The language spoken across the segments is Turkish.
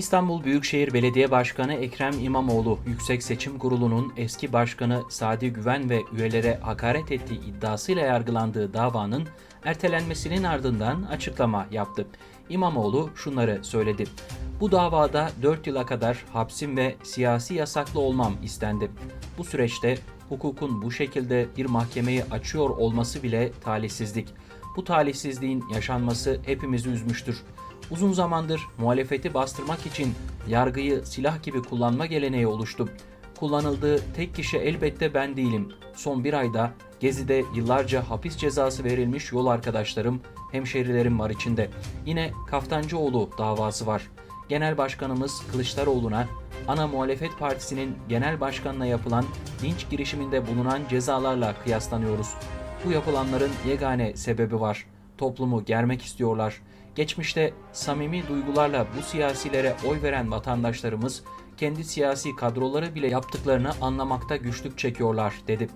İstanbul Büyükşehir Belediye Başkanı Ekrem İmamoğlu, Yüksek Seçim Kurulu'nun eski başkanı Sadi Güven ve üyelere hakaret ettiği iddiasıyla yargılandığı davanın ertelenmesinin ardından açıklama yaptı. İmamoğlu şunları söyledi. Bu davada 4 yıla kadar hapsim ve siyasi yasaklı olmam istendi. Bu süreçte hukukun bu şekilde bir mahkemeyi açıyor olması bile talihsizlik. Bu talihsizliğin yaşanması hepimizi üzmüştür. Uzun zamandır muhalefeti bastırmak için yargıyı silah gibi kullanma geleneği oluştu. Kullanıldığı tek kişi elbette ben değilim. Son bir ayda Gezi'de yıllarca hapis cezası verilmiş yol arkadaşlarım, hemşerilerim var içinde. Yine Kaftancıoğlu davası var. Genel Başkanımız Kılıçdaroğlu'na ana muhalefet partisinin genel başkanına yapılan linç girişiminde bulunan cezalarla kıyaslanıyoruz. Bu yapılanların yegane sebebi var. Toplumu germek istiyorlar. Geçmişte samimi duygularla bu siyasilere oy veren vatandaşlarımız kendi siyasi kadroları bile yaptıklarını anlamakta güçlük çekiyorlar dedi.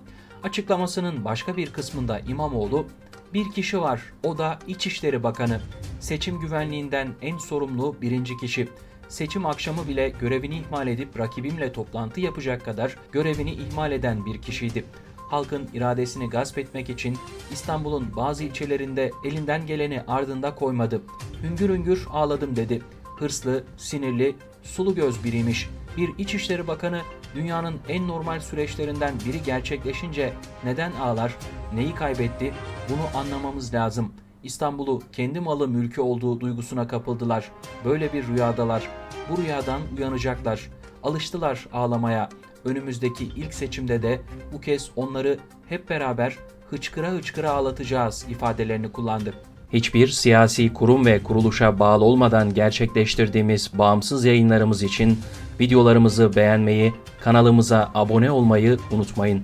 Açıklamasının başka bir kısmında İmamoğlu bir kişi var o da İçişleri Bakanı. Seçim güvenliğinden en sorumlu birinci kişi. Seçim akşamı bile görevini ihmal edip rakibimle toplantı yapacak kadar görevini ihmal eden bir kişiydi halkın iradesini gasp etmek için İstanbul'un bazı ilçelerinde elinden geleni ardında koymadı. Hüngür hüngür ağladım dedi. Hırslı, sinirli, sulu göz biriymiş. Bir İçişleri Bakanı dünyanın en normal süreçlerinden biri gerçekleşince neden ağlar, neyi kaybetti bunu anlamamız lazım. İstanbul'u kendi malı mülkü olduğu duygusuna kapıldılar. Böyle bir rüyadalar. Bu rüyadan uyanacaklar. Alıştılar ağlamaya. Önümüzdeki ilk seçimde de bu kez onları hep beraber hıçkıra hıçkıra ağlatacağız ifadelerini kullandı. Hiçbir siyasi kurum ve kuruluşa bağlı olmadan gerçekleştirdiğimiz bağımsız yayınlarımız için videolarımızı beğenmeyi, kanalımıza abone olmayı unutmayın.